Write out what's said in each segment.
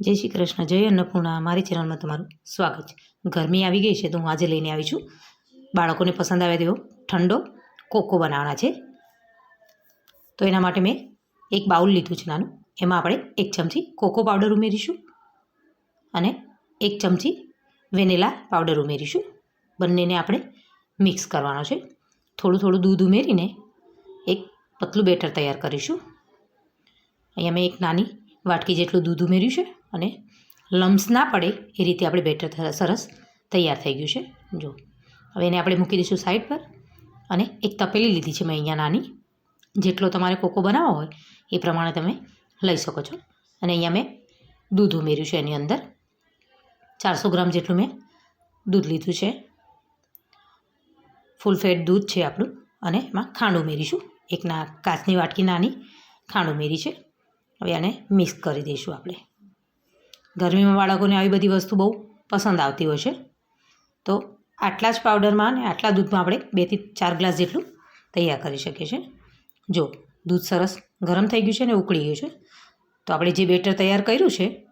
જય શ્રી કૃષ્ણ, જય અન્નપૂર્ણા, મારી ચેનલમાં તમારું સ્વાગત છે. ગરમી આવી ગઈ છે તો હું આજે લઈને આવી છું. બાળકોને પસંદ આવે તેવો ઠંડો કોકો બનાવવાના છે. તો એના માટે મેં એક બાઉલ લીધું છે નાનું. એમાં આપણે એક ચમચી કોકો પાવડર ઉમેરીશું અને એક ચમચી વેનીલા પાવડર ઉમેરીશું. બંનેને આપણે મિક્સ કરવાનો છે. થોડું થોડું દૂધ ઉમેરીને એક પતલું બેટર તૈયાર કરીશું. અહીંયા મેં એક નાની વાટકી જેટલું દૂધ ઉમેર્યું છે અને લમ્સ ના પડે એ રીતે આપણે બેટર સરસ તૈયાર થઈ ગયું છે. જો, હવે એને આપણે મૂકી દઈશું સાઈડ પર અને એક તપેલી લીધી છે મેં અહીંયા નાની. જેટલો તમારે કોકો બનાવવો હોય એ પ્રમાણે તમે લઈ શકો છો. અને અહીંયા મેં દૂધ ઉમેર્યું છે એની અંદર. ચારસો ગ્રામ જેટલું મેં દૂધ લીધું છે. ફૂલ ફેટ દૂધ છે આપણું અને એમાં ખાંડ ઉમેરીશું. એક ના કાચની વાટકી નાની ખાંડ ઉમેરી છે. હવે આને મિક્સ કરી દઈશું આપણે. ગરમીમાં બાળકોને આવી બધી વસ્તુ બહુ પસંદ આવતી હોય છે. તો આટલા જ પાવડરમાં અને આટલા દૂધમાં આપણે બેથી ચાર ગ્લાસ જેટલું તૈયાર કરી શકીએ છીએ. જો દૂધ સરસ ગરમ થઈ ગયું છે અને ઉકળી ગયું છે, તો આપણે જે બેટર તૈયાર કર્યું છે,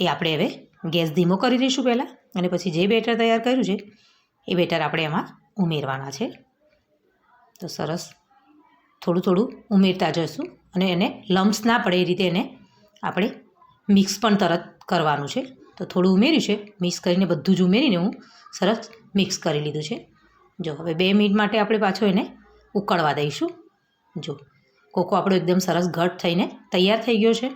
એ આપણે હવે ગેસ ધીમો કરી દઈશું પહેલાં અને પછી જે બેટર તૈયાર કર્યું છે, એ બેટર આપણે એમાં ઉમેરવાના છે. તો સરસ થોડું થોડું ઉમેરતા જઈશું અને એને લમ્સ ના પડે એ રીતે એને આપણે મિક્સ પણ તરત કરવાનું છે. તો થોડું ઉમેર્યું છે, મિક્સ કરીને બધું જ ઉમેરીને હું સરસ મિક્સ કરી લીધું છે. જો, હવે બે મિનિટ માટે આપણે પાછો એને ઉકળવા દઈશું. જો, કોકો આપણો એકદમ સરસ ઘટ થઈને તૈયાર થઈ ગયો છે.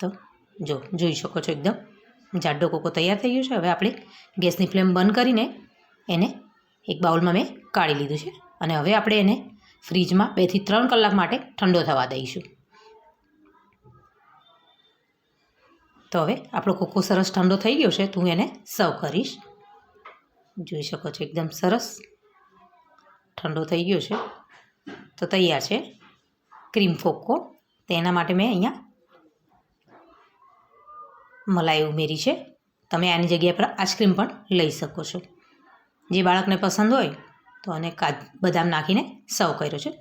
તો, જો, જોઈ શકો છો એકદમ જાડો કોકો તૈયાર થઈ ગયો છે. હવે આપણે ગેસની ફ્લેમ બંધ કરીને એને એક બાઉલમાં મેં કાઢી લીધું છે. અને હવે આપણે એને ફ્રીજમાં બેથી ત્રણ કલાક માટે ઠંડો થવા દઈશું. તો હવે આપણો કોકો સરસ ઠંડો થઈ ગયો છે, તો હું એને સર્વ કરીશ. જોઈ શકો છો, એકદમ સરસ ઠંડો થઈ ગયો છે. તો તૈયાર છે ક્રીમ ફોકો તો એના માટે મેં અહીંયા મલાઈ ઉમેરી છે. તમે આની જગ્યા પર આઈસ્ક્રીમ પણ લઈ શકો છો. જે બાળકને પસંદ હોય તો અને કાજ બદામ નાખીને સર્વ કર્યો છે.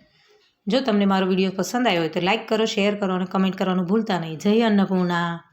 જો તમને મારો વીડિયો પસંદ આવ્યો હોય તો લાઇક કરો, શેર કરો અને કમેન્ટ કરવાનું ભૂલતા નહીં. જય અન્નપૂર્ણા.